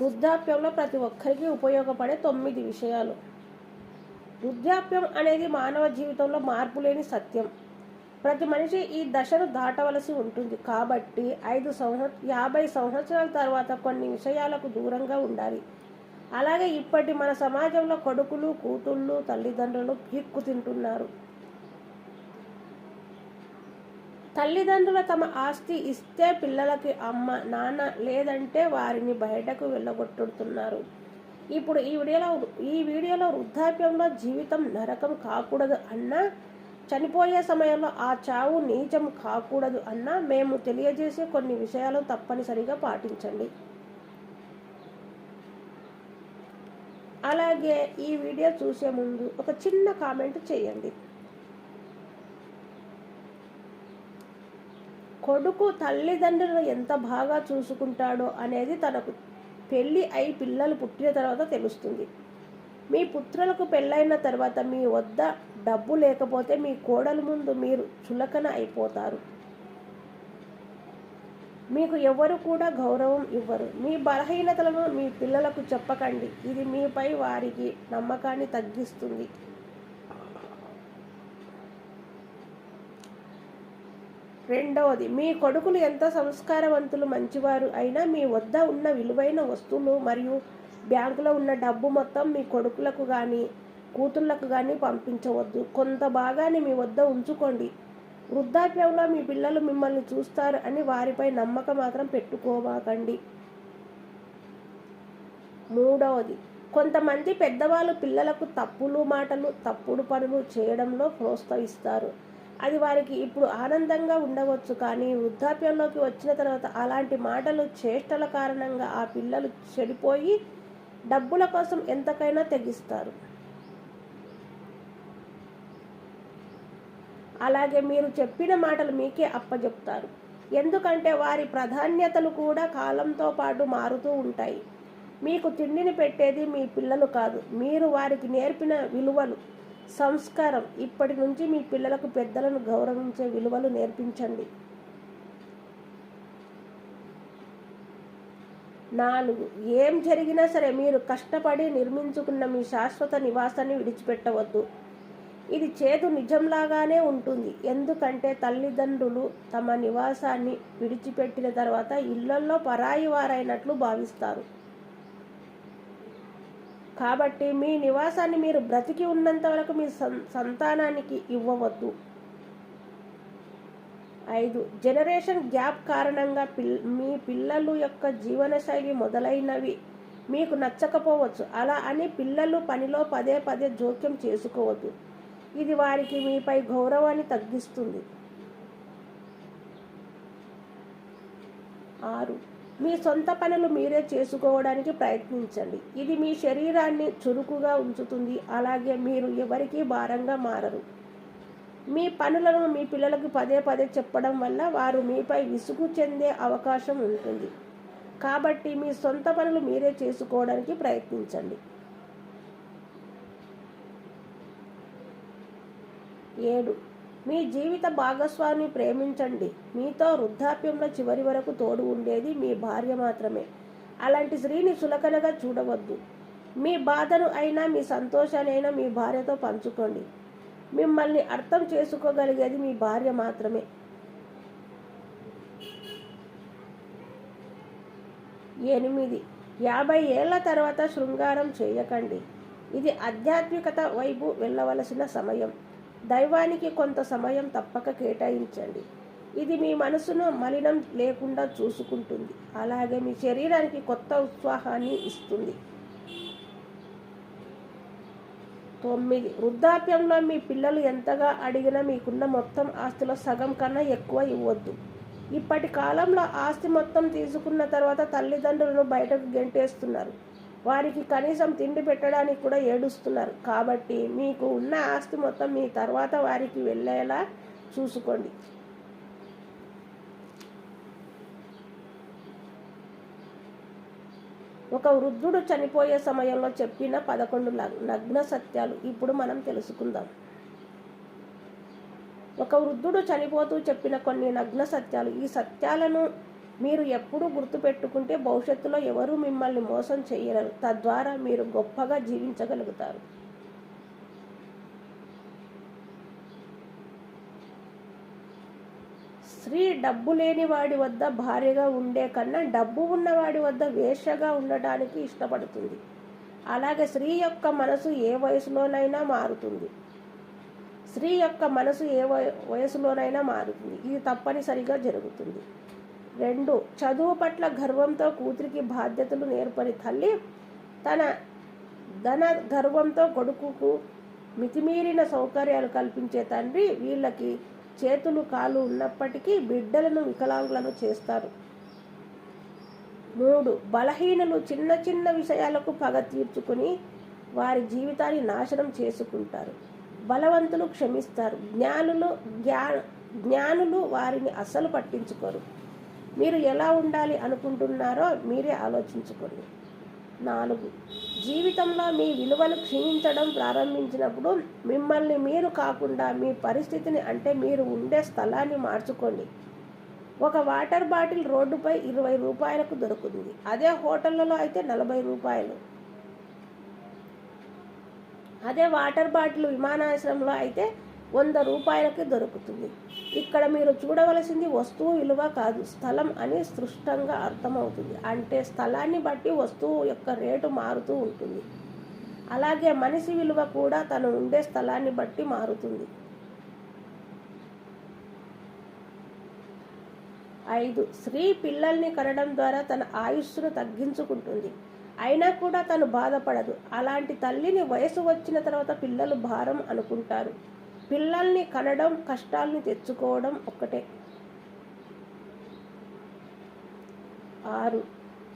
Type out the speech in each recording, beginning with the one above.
వృద్ధాప్యంలో ప్రతి ఒక్కరికి ఉపయోగపడే తొమ్మిది విషయాలు. వృద్ధాప్యం అనేది మానవ జీవితంలో మార్పు లేని సత్యం. ప్రతి మనిషి ఈ దశను దాటవలసి ఉంటుంది. కాబట్టి ఐదు సంవత్సర యాభై సంవత్సరాల తర్వాత కొన్ని విషయాలకు దూరంగా ఉండాలి. అలాగే ఇప్పటి మన సమాజంలో కొడుకులు కూతుళ్ళు తల్లిదండ్రులు పీక్కు తింటున్నారు. తల్లిదండ్రులు తమ ఆస్తి ఇస్తే పిల్లలకి అమ్మ నాన్న లేదంటే వారిని బయటకు వెళ్ళగొట్టుతున్నారు. ఇప్పుడు ఈ వీడియోలో ఈ వీడియోలో వృద్ధాప్యంలో జీవితం నరకం కాకూడదు అన్నా చనిపోయే సమయంలో ఆ చావు నీచం కాకూడదు అన్నా మేము తెలియజేసే కొన్ని విషయాలు తప్పనిసరిగా పాటించండి. అలాగే ఈ వీడియో చూసే ముందు ఒక చిన్న కామెంట్ చేయండి. కొడుకు తల్లిదండ్రులను ఎంత బాగా చూసుకుంటాడో అనేది తనకు పెళ్ళి అయి పిల్లలు పుట్టిన తర్వాత తెలుస్తుంది. మీ పుత్రులకు పెళ్ళైన తర్వాత మీ వద్ద డబ్బు లేకపోతే మీ కోడల ముందు మీరు చులకన అయిపోతారు. మీకు ఎవరు కూడా గౌరవం ఇవ్వరు. మీ బలహీనతలను మీ పిల్లలకు చెప్పకండి. ఇది మీపై వారికి నమ్మకాన్ని తగ్గిస్తుంది. రెండవది మీ కొడుకులు ఎంత సంస్కారవంతులు మంచివారు అయినా మీ వద్ద ఉన్న విలువైన వస్తువులు మరియు బ్యాంకులో ఉన్న డబ్బు మొత్తం మీ కొడుకులకు కానీ కూతుళ్ళకు కానీ పంపించవద్దు. కొంత భాగాన్ని మీ వద్ద ఉంచుకోండి. వృద్ధాప్యంలో మీ పిల్లలు మిమ్మల్ని చూస్తారు అని వారిపై నమ్మకం మాత్రం పెట్టుకోమాకండి. మూడవది కొంతమంది పెద్దవాళ్ళు పిల్లలకు తప్పులు మాటలు తప్పుడు పనులు చేయడంలో ప్రోత్సహిస్తారు. అది వారికి ఇప్పుడు ఆనందంగా ఉండవచ్చు. కానీ వృద్ధాప్యంలోకి వచ్చిన తర్వాత అలాంటి మాటలు చేష్టల కారణంగా ఆ పిల్లలు చెడిపోయి డబ్బుల కోసం ఎంతకైనా తెగిస్తారు. అలాగే మీరు చెప్పిన మాటలు మీకే అప్పజెప్తారు. ఎందుకంటే వారి ప్రాధాన్యతలు కూడా కాలంతో పాటు మారుతూ ఉంటాయి. మీకు తిండిని పెట్టేది మీ పిల్లలు కాదు. మీరు వారికి నేర్పిన విలువలు. సంస్కారం. ఇప్పటి నుంచి మీ పిల్లలకు పెద్దలను గౌరవించే విలువలు నేర్పించండి. నాలుగు. ఏం జరిగినా సరే మీరు కష్టపడి నిర్మించుకున్న మీ శాశ్వత నివాసాన్ని విడిచిపెట్టవద్దు. ఇది చేదు నిజంలాగానే ఉంటుంది. ఎందుకంటే తల్లిదండ్రులు తమ నివాసాన్ని విడిచిపెట్టిన తర్వాత ఇళ్ళల్లో పరాయి వారైనట్లు భావిస్తారు. కాబట్టి మీ నివాసాన్ని మీరు బ్రతికి ఉన్నంత వరకు మీ సంతానానికి ఇవ్వవద్దు. ఐదు జనరేషన్ గ్యాప్ కారణంగా పిల్ మీ పిల్లలు యొక్క జీవనశైలి మొదలైనవి మీకు నచ్చకపోవచ్చు. అలా అని పిల్లలు పనిలో పదే పదే జోక్యం చేసుకోవద్దు. ఇది వారికి మీపై గౌరవాన్ని తగ్గిస్తుంది. ఆరు మీ సొంత పనులు మీరే చేసుకోవడానికి ప్రయత్నించండి. ఇది మీ శరీరాన్ని చురుకుగా ఉంచుతుంది. అలాగే మీరు ఎవరికీ భారంగా మారరు. మీ పనులను మీ పిల్లలకు పదే పదే చెప్పడం వల్ల వారు మీపై విసుగు చెందే అవకాశం ఉంటుంది. కాబట్టి మీ సొంత పనులు మీరే చేసుకోవడానికి ప్రయత్నించండి. ఏడు మీ జీవిత భాగస్వామిని ప్రేమించండి. మీతో వృద్ధాప్యంలో చివరి వరకు తోడు ఉండేది మీ భార్య మాత్రమే. అలాంటి స్త్రీని సులకనగా చూడవద్దు. మీ బాధను అయినా మీ సంతోషాన్ని అయినా మీ భార్యతో పంచుకోండి. మిమ్మల్ని అర్థం చేసుకోగలిగేది మీ భార్య మాత్రమే. ఎనిమిది. యాభై ఏళ్ళ తర్వాత శృంగారం చేయకండి. ఇది ఆధ్యాత్మికత వైపు వెళ్ళవలసిన సమయం. దైవానికి కొంత సమయం తప్పక కేటాయించండి. ఇది మీ మనసును మలినం లేకుండా చూసుకుంటుంది. అలాగే మీ శరీరానికి కొత్త ఉత్సాహాన్ని ఇస్తుంది. తొమ్మిది. వృద్ధాప్యంలో మీ పిల్లలు ఎంతగా అడిగినా మీకున్న మొత్తం ఆస్తిలో సగం కన్నా ఎక్కువ ఇవ్వద్దు. ఇప్పటి కాలంలో ఆస్తి మొత్తం తీసుకున్న తర్వాత తల్లిదండ్రులను బయటకు గెంటేస్తున్నారు. వారికి కనీసం తిండి పెట్టడానికి కూడా ఏడుస్తున్నారు. కాబట్టి మీకు ఉన్న ఆస్తి మొత్తం మీ తర్వాత వారికి వెళ్ళేలా చూసుకోండి. ఒక వృద్ధుడు చనిపోయే సమయంలో చెప్పిన పదకొండు నగ్న సత్యాలు ఇప్పుడు మనం తెలుసుకుందాం. ఒక వృద్ధుడు చనిపోతూ చెప్పిన కొన్ని నగ్న సత్యాలు ఈ సత్యాలను మీరు ఎప్పుడూ గుర్తుపెట్టుకుంటే భవిష్యత్తులో ఎవరూ మిమ్మల్ని మోసం చేయరు తద్వారా మీరు గొప్పగా జీవించగలుగుతారు. స్త్రీ డబ్బు లేని వాడి వద్ద భార్యగా ఉండే కన్నా డబ్బు ఉన్నవాడి వద్ద వేషగా ఉండటానికి ఇష్టపడుతుంది. అలాగే స్త్రీ యొక్క మనసు ఏ వయసులోనైనా మారుతుంది. స్త్రీ యొక్క మనసు ఏ వయసులోనైనా మారుతుంది. ఇది తప్పనిసరిగా జరుగుతుంది. రెండు చదువు పట్ల గర్వంతో కూతురికి బాధ్యతలు నేర్పని తల్లి తన ధన గర్వంతో కొడుకుకు మితిమీరిన సౌకర్యాలు కల్పించే తండ్రి వీళ్ళకి చేతులు కాలు ఉన్నప్పటికీ బిడ్డలను వికలాంగులను చేస్తారు. మూడు బలహీనులు చిన్న చిన్న విషయాలకు పగ తీర్చుకుని వారి జీవితాన్ని నాశనం చేసుకుంటారు. బలవంతులు క్షమిస్తారు. జ్ఞానులు జ్ఞా జ్ఞానులు వారిని అస్సలు పట్టించుకోరు. మీరు ఎలా ఉండాలి అనుకుంటున్నారో మీరే ఆలోచించుకోండి. నాలుగు జీవితంలో మీ విలువలు క్షీణించడం ప్రారంభించినప్పుడు మిమ్మల్ని మీరు కాకుండా మీ పరిస్థితిని అంటే మీరు ఉండే స్థలాన్ని మార్చుకోండి. ఒక వాటర్ బాటిల్ రోడ్డుపై ఇరవై రూపాయలకు దొరుకుతుంది. అదే హోటళ్ళలో అయితే నలభై రూపాయలు. అదే వాటర్ బాటిల్ విమానాశ్రయంలో అయితే వంద రూపాయలకి దొరుకుతుంది. ఇక్కడ మీరు చూడవలసింది వస్తువు విలువ కాదు స్థలం అని స్పష్టంగా అర్థమవుతుంది. అంటే స్థలాన్ని బట్టి వస్తువు యొక్క రేటు మారుతూ ఉంటుంది. అలాగే మనిషి విలువ కూడా తను ఉండే స్థలాన్ని బట్టి మారుతుంది. ఐదు స్త్రీ పిల్లల్ని కనడం ద్వారా తన ఆయుస్సును తగ్గించుకుంటుంది. అయినా కూడా తను బాధపడదు. అలాంటి తల్లిని వయసు వచ్చిన తర్వాత పిల్లలు భారం అనుకుంటారు. పిల్లల్ని కనడం కష్టాల్ని తెచ్చుకోవడం ఒక్కటే. ఆరు.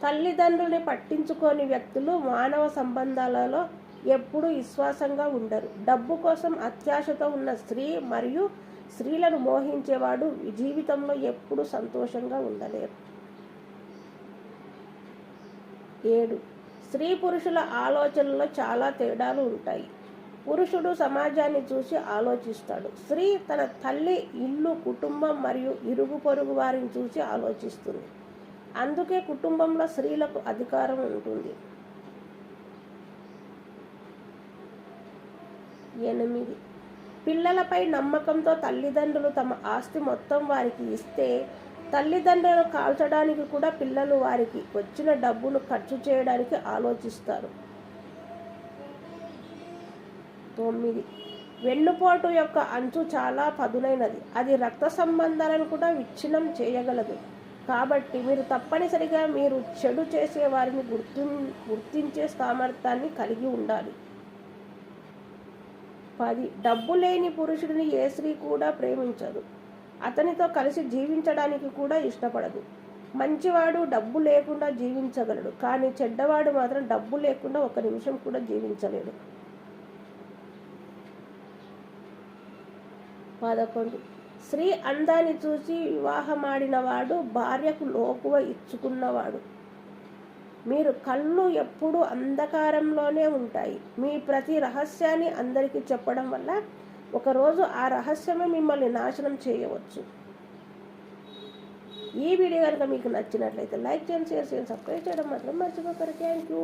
తల్లిదండ్రుల్ని పట్టించుకోని వ్యక్తులు మానవ సంబంధాలలో ఎప్పుడూ విశ్వాసంగా ఉండరు. డబ్బు కోసం అత్యాశతో ఉన్న స్త్రీ మరియు స్త్రీలను మోహించేవాడు జీవితంలో ఎప్పుడూ సంతోషంగా ఉండలేరు. ఏడు. స్త్రీ పురుషుల ఆలోచనలో చాలా తేడాలు ఉంటాయి. పురుషుడు సమాజాన్ని చూసి ఆలోచిస్తాడు. స్త్రీ తన తల్లి ఇల్లు కుటుంబం మరియు ఇరుగు పొరుగు వారిని చూసి ఆలోచిస్తుంది. అందుకే కుటుంబంలో స్త్రీలకు అధికారం ఉంటుంది. ఎనిమిది. పిల్లలపై నమ్మకంతో తల్లిదండ్రులు తమ ఆస్తి మొత్తం వారికి ఇస్తే తల్లిదండ్రులను కాల్చడానికి కూడా పిల్లలు వారికి వచ్చిన డబ్బును ఖర్చు చేయడానికి ఆలోచిస్తారు. తొమ్మిది. వెన్నుపోటు యొక్క అంచు చాలా పదునైనది. అది రక్త సంబంధాలను కూడా విచ్ఛిన్నం చేయగలదు. కాబట్టి మీరు తప్పనిసరిగా మీరు చెడు చేసే వారిని గుర్తు గుర్తించే సామర్థ్యాన్ని కలిగి ఉండాలి. పది. డబ్బు లేని పురుషుడిని ఏ స్త్రీ కూడా ప్రేమించదు. అతనితో కలిసి జీవించడానికి కూడా ఇష్టపడదు. మంచివాడు డబ్బు లేకుండా జీవించగలడు. కానీ చెడ్డవాడు మాత్రం డబ్బు లేకుండా ఒక నిమిషం కూడా జీవించలేడు. పదకొండు. స్త్రీ అందాన్ని చూసి వివాహమాడినవాడు భార్యకు లోకువ ఇచ్చుకున్నవాడు. మీరు కళ్ళు ఎప్పుడూ అంధకారంలోనే ఉంటాయి. మీ ప్రతి రహస్యాన్ని అందరికీ చెప్పడం వల్ల ఒకరోజు ఆ రహస్యమే మిమ్మల్ని నాశనం చేయవచ్చు. ఈ వీడియో కనుక మీకు నచ్చినట్లయితే లైక్ చేయండి షేర్ చేయండి సబ్స్క్రైబ్ చేయడం మాత్రం మర్చిపోకరు థ్యాంక్ యూ